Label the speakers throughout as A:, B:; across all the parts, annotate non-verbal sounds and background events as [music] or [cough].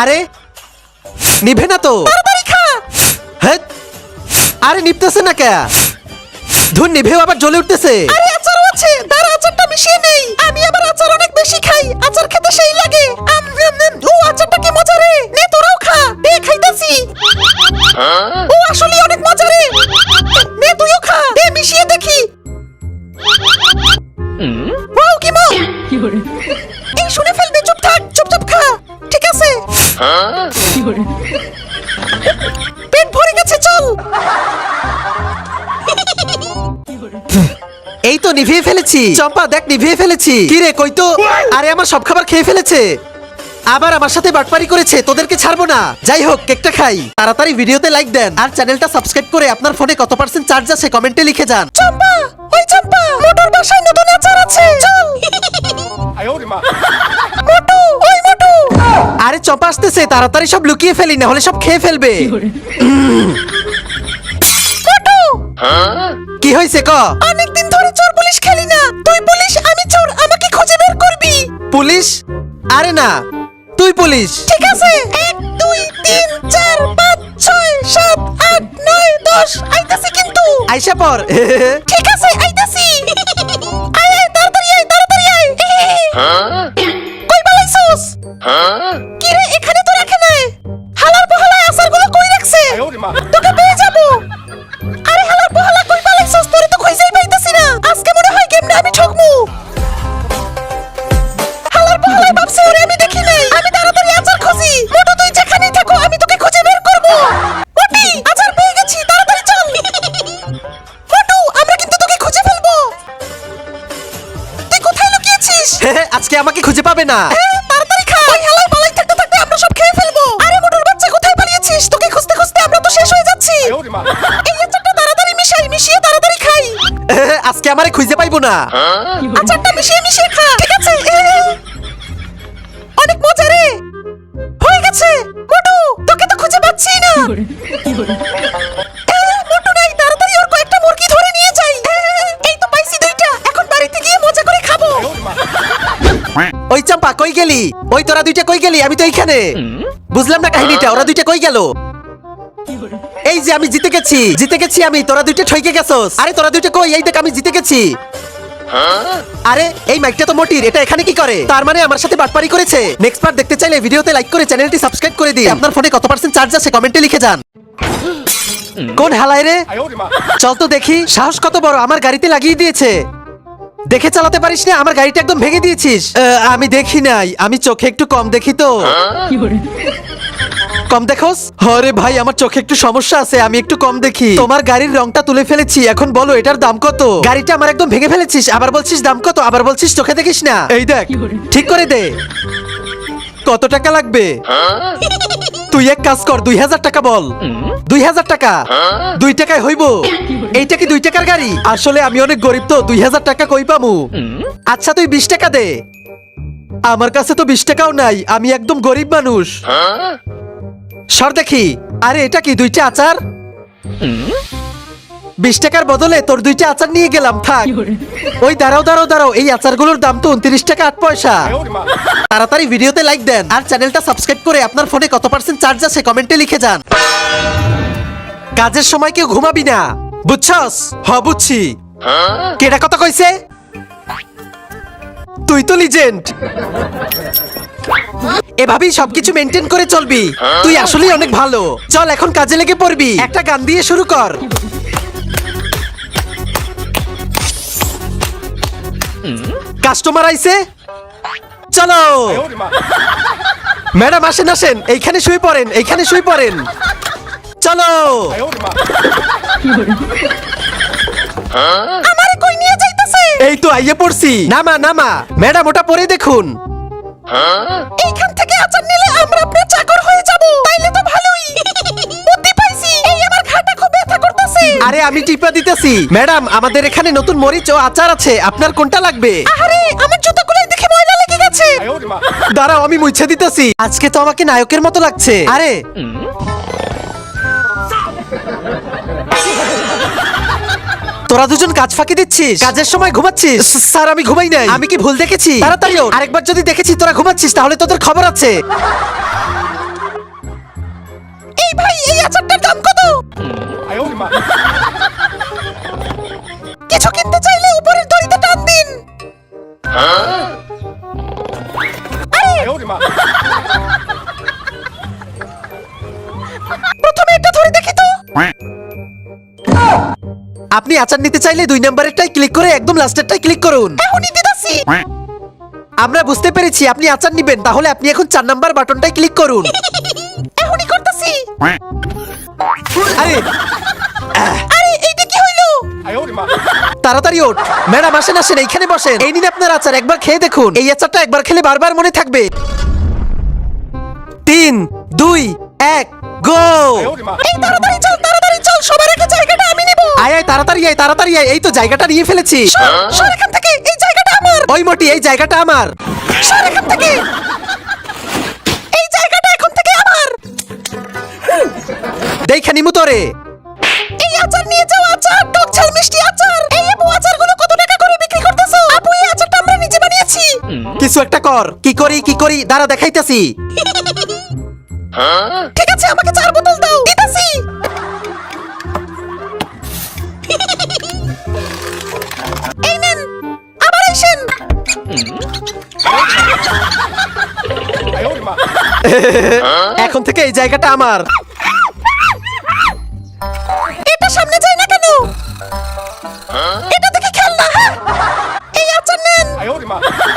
A: আরে নিভে না তো আরে নিপতেছে না কে ধুন নিভে আবার জ্বলে উঠতেছে
B: আরে আচারও আছে দাঁড়া আচারটা মিশিয়ে নেই আমি আবার আচার অনেক বেশি খাই আচার খেতে সেই লাগে আম, আম, আম, ও আচারটা কি মজা রে নে তোরাও খা দে খাইতাছি ও আসলে অনেক মজা রে নে তুইও খা দে মিশিয়ে দেখি ওয়াও কি মজা 有人，করে পেট ভরে গেছে চল
A: এই তো নিভিয়ে ফেলেছি চম্পা দেখ নিভিয়ে ফেলেছি কি রে কই তো আরে আমার সব খাবার খেয়ে ফেলেছে আবার আমার সাথে বাটপারি করেছে তোদেরকে ছাড়বো না যাই হোক কেকটা খাই তাড়াতাড়ি ভিডিওতে লাইক দেন আর চ্যানেলটা সাবস্ক্রাইব করে আপনার ফোনে কত পার্সেন্ট চার্জ আছে কমেন্টে লিখে যান
B: চম্পা ওই চম্পা মোটর বাসায় নতুন আচার আছে চল আয় ওরে মা
A: চপ আসতেছে তাড়াতাড়ি সব লুকিয়ে ফেলি না হলে সব খেয়ে ফেলবে হ্যাঁ? কি হয়েছে ক
B: অনেকদিন ধরে চোর পুলিশ খেলি না তুই পুলিশ আমি চোর আমাকে খুঁজে বের করবি
A: পুলিশ আরে না তুই পুলিশ
B: ঠিক আছে এক দুই তিন চার পাঁচ ছয় সাত আট নয় দশ আইতাছি কিন্তু আইসা পর ঠিক আছে আইতাছি আয় আয় তাড়াতাড়ি আয় তাড়াতাড়ি আয় হ্যাঁ? কই বালাইছস হ্যাঁ যাবে না তাড়াতাড়ি খা ওই হেলায় পালাই থাকতে থাকতে আমরা সব খেয়ে ফেলবো আরে মোটর বাচ্চা কোথায় পালিয়েছিস তোকে খুঁজতে খুঁজতে আমরা তো শেষ হয়ে যাচ্ছি এই আচারটা তাড়াতাড়ি মিশাই মিশিয়ে তাড়াতাড়ি খাই
A: [laughs] আজকে আমারে খুঁজে পাইবো না
B: আচারটা মিশিয়ে মিশিয়ে খা ঠিক আছে অনেক মজা রে হয়ে গেছে মোটু তোকে তো খুঁজে পাচ্ছি না
A: গেলি ওই তোরা দুইটা কই গেলি আমি তো এইখানে বুঝলাম না কাহিনীটা ওরা দুইটা কই গেল এই যে আমি জিতে গেছি জিতে গেছি আমি তোরা দুইটা ঠইকে গেছস আরে তোরা দুইটা কই এই দেখ আমি জিতে গেছি আরে এই মাইকটা তো মোটির এটা এখানে কি করে তার মানে আমার সাথে বাটপারি করেছে নেক্সট পার্ট দেখতে চাইলে ভিডিওতে লাইক করে চ্যানেলটি সাবস্ক্রাইব করে দিই আপনার ফোনে কত পার্সেন্ট চার্জ আছে কমেন্টে লিখে যান কোন হালায় রে চল তো দেখি সাহস কত বড় আমার গাড়িতে লাগিয়ে দিয়েছে দেখে চালাতে পারিস না আমার গাড়িটা একদম ভেঙে দিয়েছিস আমি দেখি নাই আমি চোখে একটু কম দেখি তো কম দেখোস হরে ভাই আমার চোখে একটু সমস্যা আছে আমি একটু কম দেখি তোমার গাড়ির রংটা তুলে ফেলেছি এখন বলো এটার দাম কত গাড়িটা আমার একদম ভেঙে ফেলেছিস আবার বলছিস দাম কত আবার বলছিস চোখে দেখিস না এই দেখ ঠিক করে দে কত টাকা লাগবে হ্যাঁ? তুই এক কাজ কর দুই হাজার টাকা বল দুই হাজার টাকা দুই টাকায় হইব এইটা কি দুই টাকার গাড়ি আসলে আমি অনেক গরিব তো দুই হাজার টাকা কই পামু আচ্ছা তুই বিশ টাকা দে আমার কাছে তো বিশ টাকাও নাই আমি একদম গরিব মানুষ হ্যাঁ? সর দেখি আরে এটা কি দুইটা আচার বিশ টাকার বদলে তোর দুইটা আচার নিয়ে গেলাম থাক ওই দাঁড়াও দাঁড়াও দাঁড়াও এই আচারগুলোর দাম তো উনত্রিশ টাকা আট পয়সা তাড়াতাড়ি ভিডিওতে লাইক দেন আর চ্যানেলটা সাবস্ক্রাইব করে আপনার ফোনে কত পার্সেন্ট চার্জ আছে কমেন্টে লিখে যান কাজের সময় কেউ ঘুমাবি না বুঝছস হ বুঝছি কেডা কথা কইছে তুই তো লিজেন্ড এভাবেই সবকিছু মেনটেন করে চলবি তুই আসলেই অনেক ভালো চল এখন কাজে লেগে পড়বি একটা গান দিয়ে শুরু কর কাস্টমার আইছে চলো ম্যাডাম আসেন আসেন এইখানে শুয়ে পড়েন এইখানে শুয়ে পড়েন চলো
B: আমারে কই নিয়ে যাইতাছে
A: এই তো আইয়ে পড়ছি নামা নামা ম্যাডাম ওটা পরে দেখুন
B: এইখান থেকে আচার
A: আমি টিপা দিতেছি ম্যাডাম আমাদের এখানে নতুন মরিচ ও আচার আছে আপনার কোনটা লাগবে
B: আরে আমার জুতাগুলো দেখে ময়লা লেগে গেছে
A: দাঁড়াও আমি মুছে দিতেছি আজকে তো আমাকে নায়কের মতো লাগছে আরে তোরা দুজন কাজ ফাঁকি দিচ্ছিস কাজের সময় ঘুমাচ্ছিস স্যার আমি ঘুমাই নাই আমি কি ভুল দেখেছি তাড়াতাড়ি আরেকবার যদি দেখেছি তোরা ঘুমাচ্ছিস তাহলে তোদের খবর আছে
B: এই ভাই এই আচারটার দাম কত কিছু কিনতে চাইলে উপরের দড়িতে টান দিন প্রথমে এটা ধরে দেখি তো
A: আপনি আচার নিতে চাইলে দুই নাম্বারেরটাই ক্লিক করে একদম লাস্টেরটাই ক্লিক করুন হ্যাঁ, আমরা বুঝতে পেরেছি আপনি আচার নিবেন তাহলে আপনি এখন চার নাম্বার বাটনটাই ক্লিক করুন হ্যাঁ, আরে তাড়াতাড়ি ওঠ ম্যাডাম আসেন আসেন এইখানে বসেন এই নিন আপনার আচার একবার খেয়ে দেখুন এই আচারটা একবার খেলে বারবার মনে থাকবে তিন দুই এক গো জায়গাটা নিয়ে এই জায়গাটা আমার ওই এই জায়গাটা আমার
B: এই জায়গাটা এখন থেকে আমার নিমু তোরে এই আচার নিয়ে যাও আচার মিষ্টি আচার এই আপু আচারগুলো কত টাকা করে বিক্রি করতেছো আপু এই আচারটা আমরা নিজে বানিয়েছি
A: কিছু একটা কর কি করি কি করি দাঁড়া
B: ঠিক আছে আমাকে চার বোতল দাও এই নেন আবার
A: এখন থেকে এই জায়গাটা আমার
B: এটা সামনে এটা দেখে খেলনা হ্যাঁ? এই আচার নেন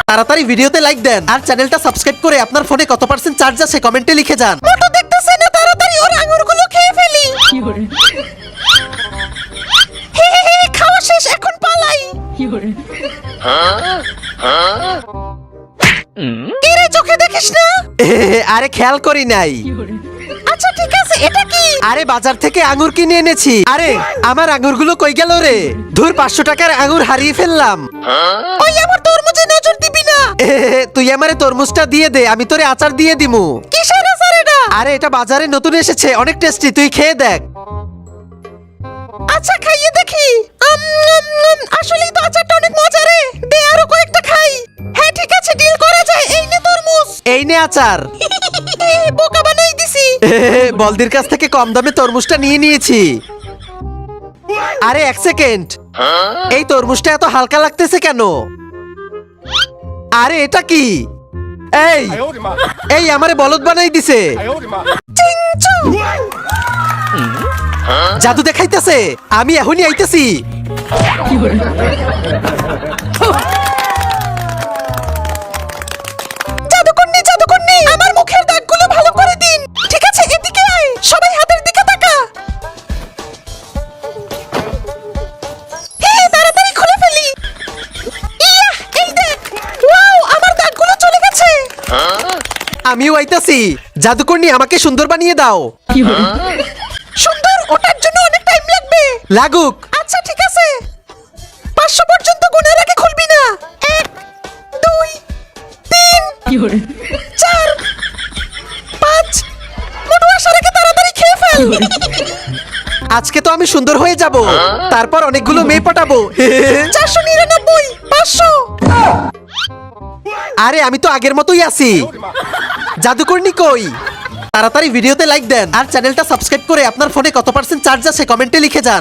A: তাড়াতাড়ি ভিডিওতে লাইক দেন আর চ্যানেলটা সাবস্ক্রাইব করে আপনার ফোনে কত পার্সেন্ট চার্জ আছে কমেন্টে লিখে যান
B: মোটো দেখতেছেন না তাড়াতাড়ি ওর আঙুরগুলো খেয়ে ফেলি কি হে হে হে খাওয়া শেষ এখন পালাই কি করে হ্যাঁ হ্যাঁ কিরে চোখে দেখিস না
A: আরে খেয়াল করি নাই
B: আচ্ছা ঠিক আছে এটা কি
A: আরে বাজার থেকে আঙ্গুর কিনে এনেছি আরে আমার গুলো কই গেল রে ধুর পাঁচশো টাকার আঙ্গুর হারিয়ে ফেললাম
B: হ্যাঁ? ওই আমার তরমুজে নজর দিবি না
A: [laughs] তুই আমারে তরমুজটা দিয়ে দে আমি তোরে আচার দিয়ে দিমু
B: কিসের আচার এটা
A: আরে এটা বাজারে নতুন এসেছে অনেক টেস্টি তুই খেয়ে দেখ
B: আচ্ছা খাইয়ে দেখি আসলেই তো আচারটা অনেক মজার রে দে আরো কয়েকটা খাই হ্যাঁ ঠিক আছে ডিল করা যায় এই নে তরমুজ
A: এই নে আচার [laughs] বলদির কাছ থেকে কম দামে তরমুজটা নিয়ে নিয়েছি আরে এক সেকেন্ড এই তরমুজটা এত হালকা লাগতেছে কেন আরে এটা কি এই এই আমারে বলদ বানাই দিছে জাদু দেখাইতেছে আমি এখনই আইতেছি আমিও আইতাছি জাদুকর্ণী আমাকে সুন্দর বানিয়ে দাও
B: সুন্দর ওটার জন্য অনেক টাইম লাগবে লাগুক আচ্ছা ঠিক আছে পাঁচশো পর্যন্ত গুণার আগে খুলবি না এক দুই তিন চার পাঁচ মোটু আসার আগে তাড়াতাড়ি খেয়ে ফেল
A: আজকে তো আমি সুন্দর হয়ে যাব তারপর অনেকগুলো মেয়ে পাঠাবো
B: চারশো নিরানব্বই পাঁচশো
A: আরে আমি তো আগের মতোই আছি জাদুকর্ণী কই তাড়াতাড়ি ভিডিওতে লাইক দেন আর চ্যানেলটা সাবস্ক্রাইব করে আপনার ফোনে কত পার্সেন্ট চার্জ আছে কমেন্টে লিখে যান